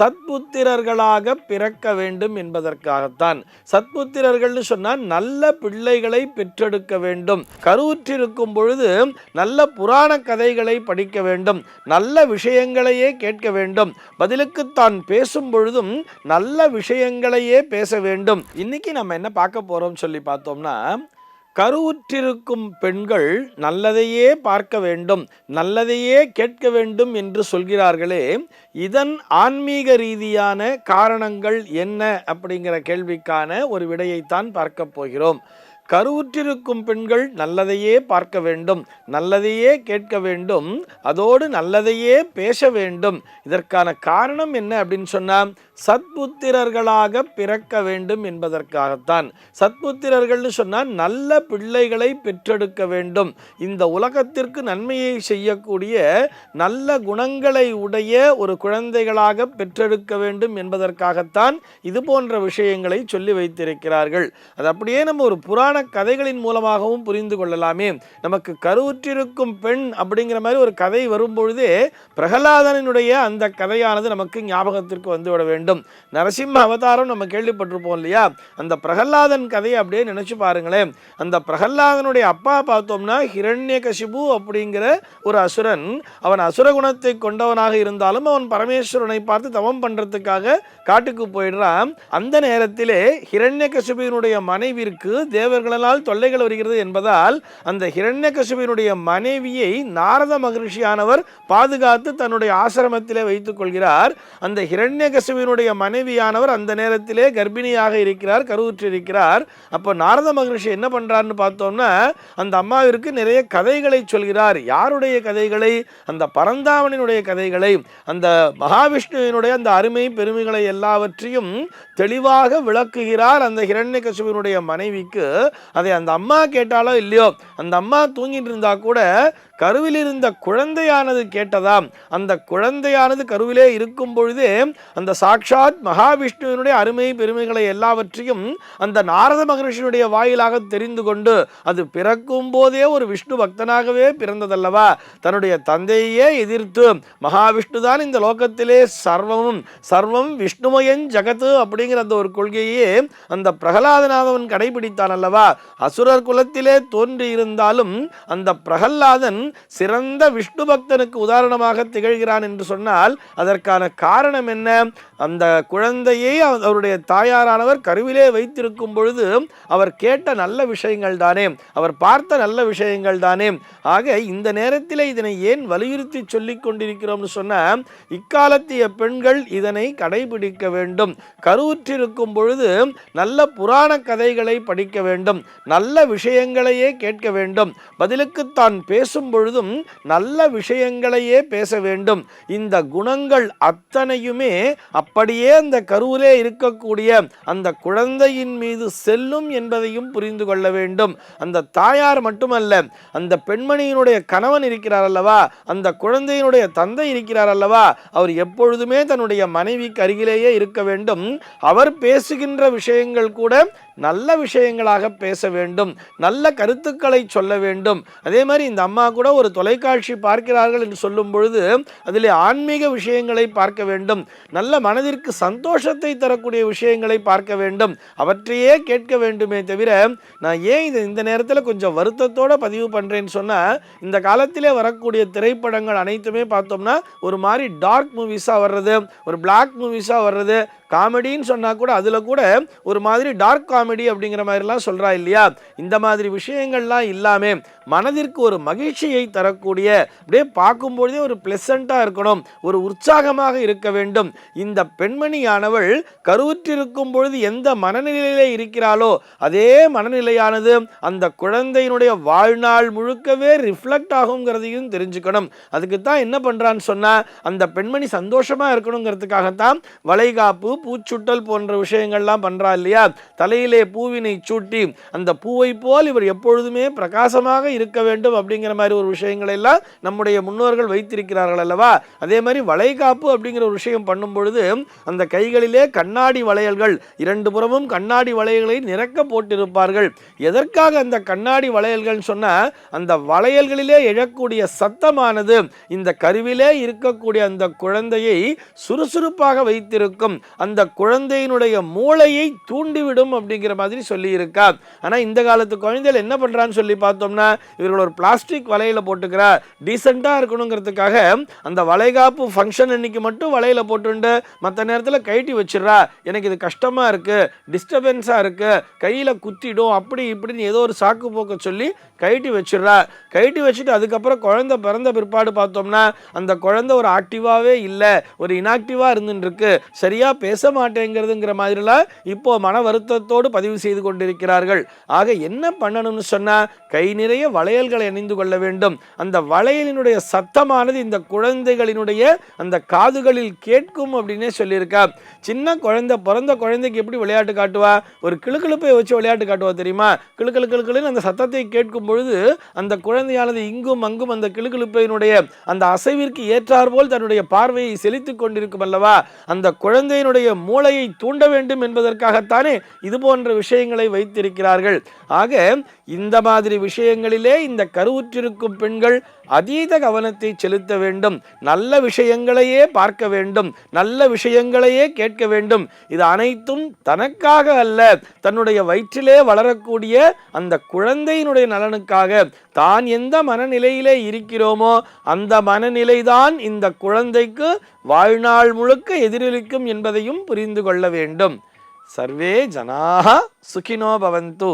சத்புத்திரர்களாக பிறக்க வேண்டும் என்பதற்காகத்தான். சத்புத்திரர்கள்னு சொன்னால் நல்ல பிள்ளைகளை பெற்றெடுக்க வேண்டும். கருவுற்றிருக்கும் பொழுது நல்ல புராண கதைகளை படிக்க வேண்டும். நல்ல விஷயங்களையே கேட்க வேண்டும். பதிலுக்கு தான் பேசும் பொழுதும் நல்ல விஷயங்களையே பேச வேண்டும். இன்னைக்கு நம்ம என்ன பார்க்க போறோம் சொல்லி பார்த்தோம்னா கருவுற்றிருக்கும் பெண்கள் நல்லதையே பார்க்க வேண்டும் நல்லதையே கேட்க வேண்டும் என்று சொல்கிறார்களே இதன் ஆன்மீக ரீதியான காரணங்கள் என்ன அப்படிங்கிற கேள்விக்கான ஒரு விடையைத்தான் பார்க்க போகிறோம். கருவுற்றிருக்கும் பெண்கள் நல்லதையே பார்க்க வேண்டும் நல்லதையே கேட்க வேண்டும் அதோடு நல்லதையே பேச வேண்டும். இதற்கான காரணம் என்ன அப்படின்னு சொன்னால் சத்புத்திரர்களாக பிறக்க வேண்டும் என்பதற்காகத்தான். சத்புத்திரர்கள்னு சொன்னால் நல்ல பிள்ளைகளை பெற்றெடுக்க வேண்டும். இந்த உலகத்திற்கு நன்மையை செய்யக்கூடிய நல்ல குணங்களை உடைய ஒரு குழந்தைகளாக பெற்றெடுக்க வேண்டும் என்பதற்காகத்தான் இது போன்ற விஷயங்களை சொல்லி வைத்திருக்கிறார்கள். அது அப்படியே நம்ம ஒரு புராண கதைகளின் மூலமாகவும் புரிந்து கொள்ளலாமே. நமக்கு கருவுற்றிருக்கும் பெண் அப்படிங்கிற மாதிரி ஒரு கதை வரும்பொழுதே பிரகலாதனினுடைய அந்த கதையானது நமக்கு ஞாபகத்திற்கு வந்துவிட வேண்டும். நரசிம்ம அவதாரம் நம்ம கேள்விப்பட்டிருப்போம் இல்லையா? அந்த பிரகல்லாதன் கதையை அப்படியே நினச்சி பாருங்களேன். அந்த பிரகல்லாதனுடைய அப்பா பார்த்தோம்னா ஹிரண்ய கசிபு அப்படிங்கிற ஒரு அசுரன். அவன் அசுர குணத்தை கொண்டவனாக இருந்தாலும் அவன் பரமேஸ்வரனை பார்த்து தவம் பண்ணுறதுக்காக காட்டுக்கு போயிடுறான். அந்த நேரத்திலே ஹிரண்ய ஹிரண்யகசிபுவினுடைய மனைவிற்கு தேவர் அவர்களால் தொல்லைகள் வருகிறது என்பதால் அந்த ஹிரண்யகசுபினுடைய மனைவியை நாரத மகிழ்ச்சியானவர் பாதுகாத்து தன்னுடைய ஆசிரமத்திலே வைத்துக் கொள்கிறார். அந்த ஹிரண்யகசிபுவினுடைய மனைவியானவர் அந்த நேரத்திலே கர்ப்பிணியாக இருக்கிறார் கருவுற்று இருக்கிறார் அப்போ நாரத மகிழ்ச்சி என்ன பண்ணுறாருன்னு பார்த்தோம்னா அந்த அம்மாவிற்கு நிறைய கதைகளை சொல்கிறார். யாருடைய கதைகளை? அந்த பரந்தாமனினுடைய கதைகளை அந்த மகாவிஷ்ணுவினுடைய அந்த அருமை பெருமைகளை எல்லாவற்றையும் தெளிவாக விளக்குகிறார் அந்த ஹிரண்யகசிபுவினுடைய மனைவிக்கு. அதை அந்த அம்மா கேட்டாலோ இல்லையோ அந்த அம்மா தூங்கிட்டு இருந்தா கூட கருவில் இருந்த குழந்தையானது கேட்டதாம் அந்த குழந்தையானது கருவிலே இருக்கும் பொழுதே அந்த சாட்சாத் மகாவிஷ்ணுவினுடைய அருமை பெருமைகளை எல்லாவற்றையும் அந்த நாரத மகரிஷினுடைய வாயிலாக தெரிந்து கொண்டு அது பிறக்கும் போதே ஒரு விஷ்ணு பக்தனாகவே பிறந்ததல்லவா? தன்னுடைய தந்தையே எதிர்த்து மகாவிஷ்ணு தான் இந்த லோகத்திலே சர்வமும் சர்வம் விஷ்ணுமயன் ஜகத்து அப்படிங்கிற அந்த ஒரு கொள்கையே அந்த பிரகலாதநாதவன் கடைபிடித்தான் அல்லவா அசுரர் குலத்திலே தோன்றி இருந்தாலும் அந்த பிரகல்லாதன் சிறந்த விஷ்ணு பக்தனுக்கு உதாரணமாக திகழ்கிறான் என்று சொன்னால் அதற்கான காரணம் என்ன? அந்த குழந்தையை அவருடைய தாயாரானவர் கருவிலே வைத்திருக்கும் பொழுது அவர் கேட்ட நல்ல விஷயங்கள் தானே? அவர் பார்த்த நல்ல விஷயங்கள் தானே? ஆக இந்த நேரத்தில் இதனை ஏன் வலியுறுத்தி சொல்லிக் கொண்டிருக்கிறோம்னு சொன்ன இக்காலத்திய பெண்கள் இதனை கடைபிடிக்க வேண்டும். கருவுற்றிருக்கும் பொழுது நல்ல புராண கதைகளை படிக்க வேண்டும். நல்ல விஷயங்களையே கேட்க வேண்டும். பதிலுக்கு தான் பேசும் பொழுதும் நல்ல விஷயங்களையே பேச வேண்டும். இந்த குணங்கள் அத்தனையுமே அப்படியே அந்த கருவிலே இருக்கக்கூடிய அந்த குழந்தையின் மீது செல்லும் என்பதையும் புரிந்து கொள்ள வேண்டும். அந்த தாயார் மட்டுமல்ல அந்த பெண்மணியினுடைய கணவன் இருக்கிறார் அல்லவா? அந்த குழந்தையினுடைய தந்தை இருக்கிறார் அல்லவா? அவர் எப்பொழுதுமே தன்னுடைய மனைவிக்கு அருகிலேயே இருக்க வேண்டும். அவர் பேசுகின்ற விஷயங்கள் கூட நல்ல விஷயங்களாக பேச வேண்டும் நல்ல கருத்துக்களை சொல்ல வேண்டும். அதே மாதிரி இந்த அம்மா கூட ஒரு தொலைக்காட்சி பார்க்கிறார்கள் என்று சொல்லும் பொழுது அதில் ஆன்மீக விஷயங்களை பார்க்க வேண்டும் நல்ல மனதிற்கு சந்தோஷத்தை தரக்கூடிய விஷயங்களை பார்க்க வேண்டும். அவற்றையே கேட்க வேண்டுமே தவிர நான் ஏன் இது இந்த நேரத்தில் கொஞ்சம் வருத்தத்தோடு பதிவு பண்ணுறேன்னு சொன்னால் இந்த காலத்திலே வரக்கூடிய திரைப்படங்கள் அனைத்துமே பார்த்தோம்னா ஒரு மாதிரி டார்க் மூவிஸாக வர்றது ஒரு பிளாக் மூவிஸாக வர்றது காமெடின்னு சொன்னால் கூட அதில் கூட ஒரு மாதிரி டார்க் காமெடி அப்படிங்கிற மாதிரிலாம் சொல்கிறா இல்லையா? இந்த மாதிரி விஷயங்கள்லாம் இல்லாமல் மனதிற்கு ஒரு மகிழ்ச்சியை தரக்கூடிய அப்படியே பார்க்கும்பொழுதே ஒரு ப்ளசண்ட்டாக இருக்கணும் ஒரு உற்சாகமாக இருக்க வேண்டும். இந்த பெண்மணியானவள் கருவுற்றிருக்கும் பொழுது எந்த மனநிலையிலே இருக்கிறாளோ அதே மனநிலையானது அந்த குழந்தையினுடைய வாழ்நாள் முழுக்கவே ரிஃப்ளெக்ட் ஆகுங்கிறதையும் தெரிஞ்சுக்கணும். அதுக்கு தான் என்ன பண்ணுறான்னு சொன்னால் அந்த பெண்மணி சந்தோஷமாக இருக்கணுங்கிறதுக்காகத்தான் வளைகாப்பு பூச்சுட்டல் போன்ற விஷயங்கள்லாம் பண்ணுறா இல்லையா? தலையிலே பூவினை சூட்டி அந்த பூவை போல் இவர் எப்பொழுதுமே பிரகாசமாக இருக்க வேண்டும் அப்படிங்கிற மாதிரி ஒரு விஷயங்களை எல்லாம் நம்முடைய முன்னோர்கள் வைத்திருக்கிறார்கள் அல்லவா? அதே மாதிரி வளைகாப்பு அப்படிங்கிற ஒரு விஷயம் பண்ணும் பொழுது அந்த கைகளிலே கண்ணாடி வளையல்கள் இரண்டு புறமும் கண்ணாடி வளையல்களை நிறக்க போட்டிருப்பார்கள். எதற்காக அந்த கண்ணாடி வளையல்கள் சொன்னால் அந்த வளையல்களிலே எழக்கூடிய சத்தமானது இந்த கருவிலே இருக்கக்கூடிய அந்த குழந்தையை சுறுசுறுப்பாக வைத்திருக்கும் அந்த குழந்தையினுடைய மூளையை தூண்டிவிடும் அப்படிங்கிற மாதிரி சொல்லி ஆனால் இந்த காலத்து குழந்தைகள் என்ன பண்ணுறான்னு சொல்லி பார்த்தோம்னா இவர்கள் ஒரு பிளாஸ்டிக் வலையில் போட்டுக்கிறா டீசெண்டாக இருக்கணுங்கிறதுக்காக அந்த வளைகாப்பு ஃபங்க்ஷன் அன்னைக்கு மட்டும் வலையில் போட்டுண்டு மற்ற நேரத்தில் கழட்டி வச்சிடுறா. எனக்கு இது கஷ்டமாக இருக்குது டிஸ்டர்பன்ஸாக இருக்குது கையில் குத்திடும் அப்படி இப்படின்னு ஏதோ ஒரு சாக்கு போக்க சொல்லி கழட்டி வச்சிடறா. கழட்டி வச்சுட்டு அதுக்கப்புறம் குழந்தை பிறந்த பிற்பாடு பார்த்தோம்னா அந்த குழந்தை ஒரு ஆக்டிவாகவே இல்லை ஒரு இன்ஆக்டிவாக இருந்துருக்கு சரியாக பேச பேச மாட்டேங்கிறதுங்கிற மாதிரிலாம் இப்போ மன வருத்தத்தோடு பதிவு செய்து கொண்டிருக்கிறார்கள். ஆக என்ன பண்ணணும்னு சொன்னால் கை நிறைய வளையல்களை அணிந்து கொள்ள வேண்டும். அந்த வளையலினுடைய சத்தமானது இந்த குழந்தைகளினுடைய அந்த காதுகளில் கேட்கும் அப்படின்னே சொல்லியிருக்கா. சின்ன குழந்தை பிறந்த குழந்தைக்கு எப்படி விளையாட்டு காட்டுவா? ஒரு கிளுக்கிழுப்பை வச்சு விளையாட்டு காட்டுவா தெரியுமா? கிளுக்கிழு கிளுக்கிழுன்னு அந்த சத்தத்தை கேட்கும் பொழுது அந்த குழந்தையானது இங்கும் அங்கும் அந்த கிளுக்கிழுப்பையினுடைய அந்த அசைவிற்கு ஏற்றாற்போல் தன்னுடைய பார்வையை செலுத்திக் கொண்டிருக்கும் அல்லவா? அந்த குழந்தையினுடைய மூளையை தூண்ட வேண்டும் என்பதற்காகத்தானே இது போன்ற விஷயங்களை வைத்திருக்கிறார்கள். ஆக இந்த மாதிரி விஷயங்களிலே இந்த கருவுற்றிருக்கும் பெண்கள் அதீத கவனத்தை செலுத்த வேண்டும். நல்ல விஷயங்களையே பார்க்க வேண்டும். நல்ல விஷயங்களையே கேட்க வேண்டும். இது அனைத்தும் தனக்காக அல்ல. தன்னுடைய வயிற்றிலே வளரக்கூடிய அந்த குழந்தையினுடைய நலனுக்காக. தான் எந்த மனநிலையிலே இருக்கிறோமோ அந்த மனநிலைதான் இந்த குழந்தைக்கு வாழ்நாள் முழுக்க எதிரொலிக்கும் என்பதையும் புரிந்து கொள்ள வேண்டும். சர்வே ஜனாக சுகினோ பவந்து.